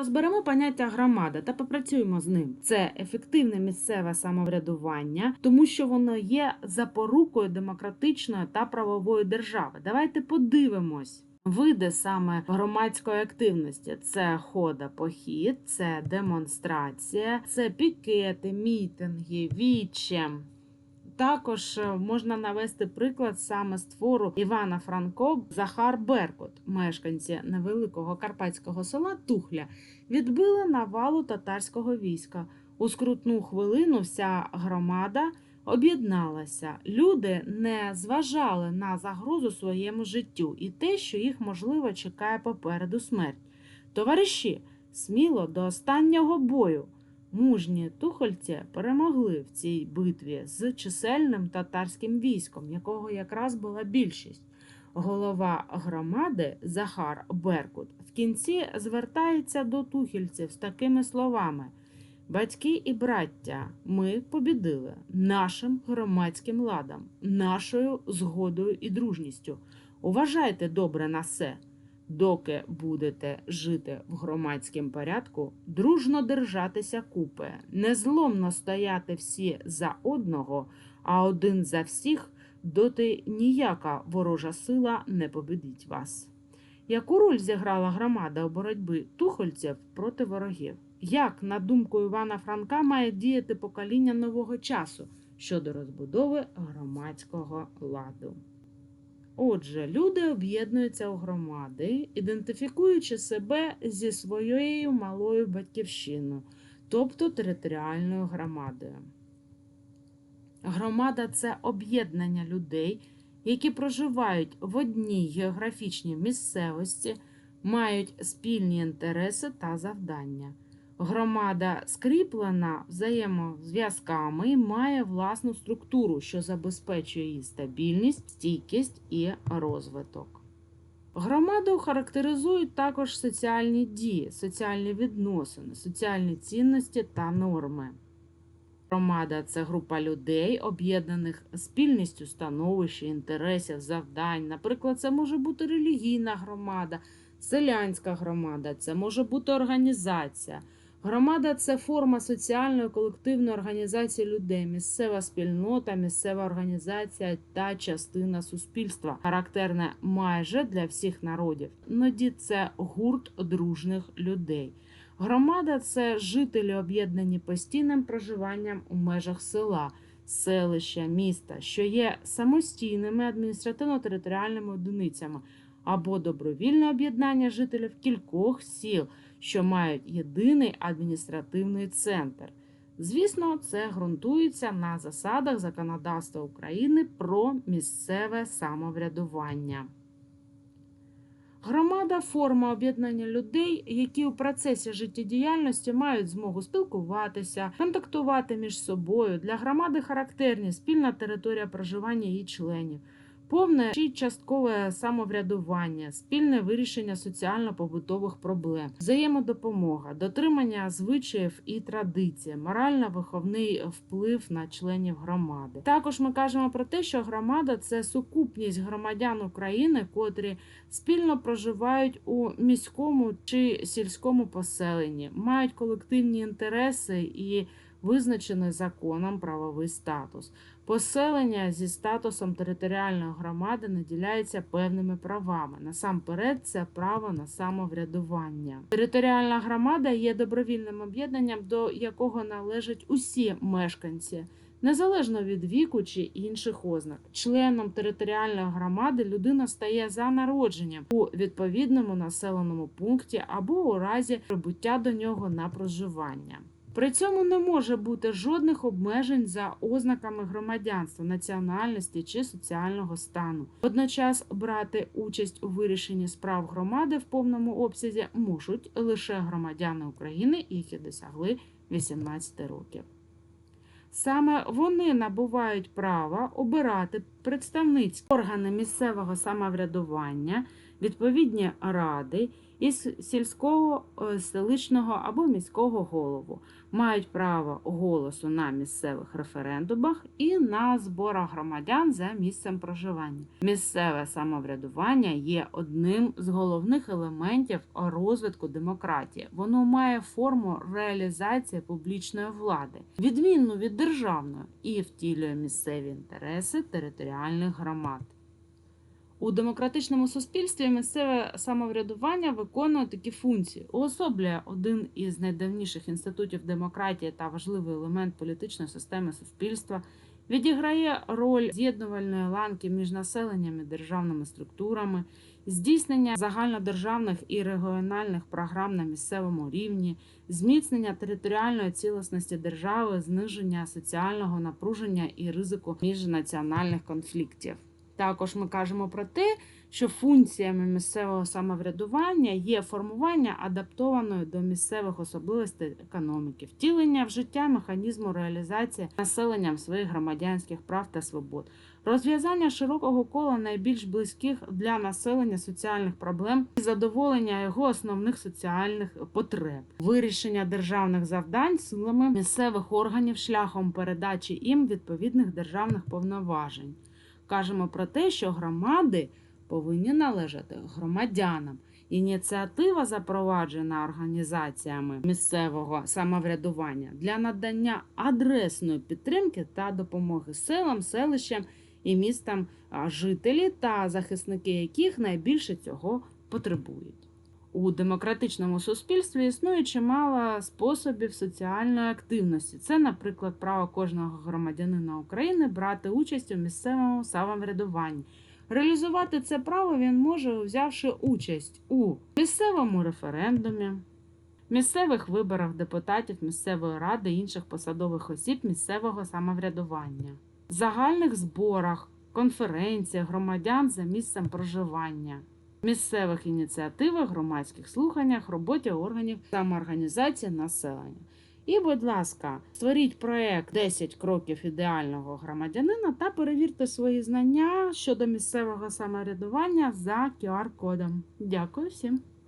Розберемо поняття громада та попрацюємо з ним. Це ефективне місцеве самоврядування, тому що воно є запорукою демократичної та правової держави. Давайте подивимось. Види саме громадської активності: це хода похід, це демонстрація, це пікети, мітинги, віче. Також е, можна навести приклад саме з твору Івана Франко Захар Беркут. Мешканці невеликого карпатського села Тухля відбили навалу татарського війська. У скрутну хвилину вся громада об'єдналася. Люди не зважали на загрозу своєму життю і те, що їх можливо чекає попереду смерть. Товариші, сміло до останнього бою. Мужні тухольці перемогли в цій битві з чисельним татарським військом, якого якраз була більшість. Голова громади Захар Беркут в кінці звертається до тухільців з такими словами: Батьки і браття, ми побідили нашим громадським ладом, нашою згодою і дружністю. Уважайте добре на все. Доки будете жити в громадському порядку, дружно держатися купи, незломно стояти всі за одного, а один за всіх, доти ніяка ворожа сила не победить вас. Яку роль зіграла громада у боротьбі тухольців проти ворогів? Як, на думку Івана Франка, має діяти покоління нового часу щодо розбудови громадського ладу? Отже, люди об'єднуються у громади, ідентифікуючи себе зі своєю малою батьківщиною, тобто територіальною громадою. Громада це об'єднання людей, які проживають в одній географічній місцевості, мають спільні інтереси та завдання. Громада скріплена взаємозв'язками і має власну структуру, що забезпечує її стабільність, стійкість і розвиток. Громаду характеризують також соціальні дії, соціальні відносини, соціальні цінності та норми. Громада це група людей, об'єднаних спільністю становища, інтересів, завдань. Наприклад, це може бути релігійна громада, селянська громада, це може бути організація. Громада це форма соціальної колективної організації людей, місцева спільнота, місцева організація та частина суспільства, характерне майже для всіх народів. Ноді це гурт дружних людей. Громада це жителі, об'єднані постійним проживанням у межах села, селища, міста, що є самостійними адміністративно-територіальними одиницями або добровільне об'єднання жителів кількох сіл що мають єдиний адміністративний центр. Звісно, це ґрунтується на засадах законодавства України про місцеве самоврядування. Громада форма об'єднання людей, які у процесі життєдіяльності мають змогу спілкуватися, контактувати між собою. Для громади характерні спільна територія проживання її членів, повне чи часткове самоврядування, спільне вирішення соціально-побутових проблем, взаємодопомога, дотримання звичаїв і традицій, морально-виховний вплив на членів громади. Також ми кажемо про те, що громада це сукупність громадян України, котрі спільно проживають у міському чи сільському поселенні, мають колективні інтереси і визначений законом правовий статус. Поселення зі статусом територіальної громади наділяється певними правами. Насамперед, це право на самоврядування. Територіальна громада є добровільним об'єднанням, до якого належать усі мешканці. Незалежно від віку чи інших ознак, членом територіальної громади людина стає за народженням у відповідному населеному пункті або у разі прибуття до нього на проживання. При цьому не може бути жодних обмежень за ознаками громадянства, національності чи соціального стану. Водночас брати участь у вирішенні справ громади в повному обсязі можуть лише громадяни України, які досягли 18 років. Саме вони набувають права обирати представницькі органи місцевого самоврядування, відповідні ради із сільського, е, селищного або міського голову мають право голосу на місцевих референдумах і на зборах громадян за місцем проживання. Місцеве самоврядування є одним з головних елементів розвитку демократії. Воно має форму реалізації публічної влади, відмінну від державної, і втілює місцеві інтереси територіальних громад. У демократичному суспільстві місцеве самоврядування виконує такі функції: уособлює один із найдавніших інститутів демократії та важливий елемент політичної системи суспільства, відіграє роль з'єднувальної ланки між населенням і державними структурами, здійснення загальнодержавних і регіональних програм на місцевому рівні, зміцнення територіальної цілісності держави, зниження соціального напруження і ризику міжнаціональних конфліктів. Також ми кажемо про те, що функціями місцевого самоврядування є формування адаптованої до місцевих особливостей економіки, втілення в життя механізму реалізації населенням своїх громадянських прав та свобод, розв'язання широкого кола найбільш близьких для населення соціальних проблем і задоволення його основних соціальних потреб, вирішення державних завдань силами місцевих органів шляхом передачі їм відповідних державних повноважень кажемо про те, що громади повинні належати громадянам. Ініціатива запроваджена організаціями місцевого самоврядування для надання адресної підтримки та допомоги селам, селищам і містам жителі та захисники яких найбільше цього потребують. У демократичному суспільстві існує чимало способів соціальної активності. Це, наприклад, право кожного громадянина України брати участь у місцевому самоврядуванні. Реалізувати це право він може, взявши участь у місцевому референдумі, місцевих виборах депутатів місцевої ради інших посадових осіб місцевого самоврядування, загальних зборах, конференціях громадян за місцем проживання місцевих ініціативах, громадських слуханнях, роботі органів самоорганізації населення. І, будь ласка, створіть проект 10 кроків ідеального громадянина та перевірте свої знання щодо місцевого самоврядування за QR-кодом. Дякую всім!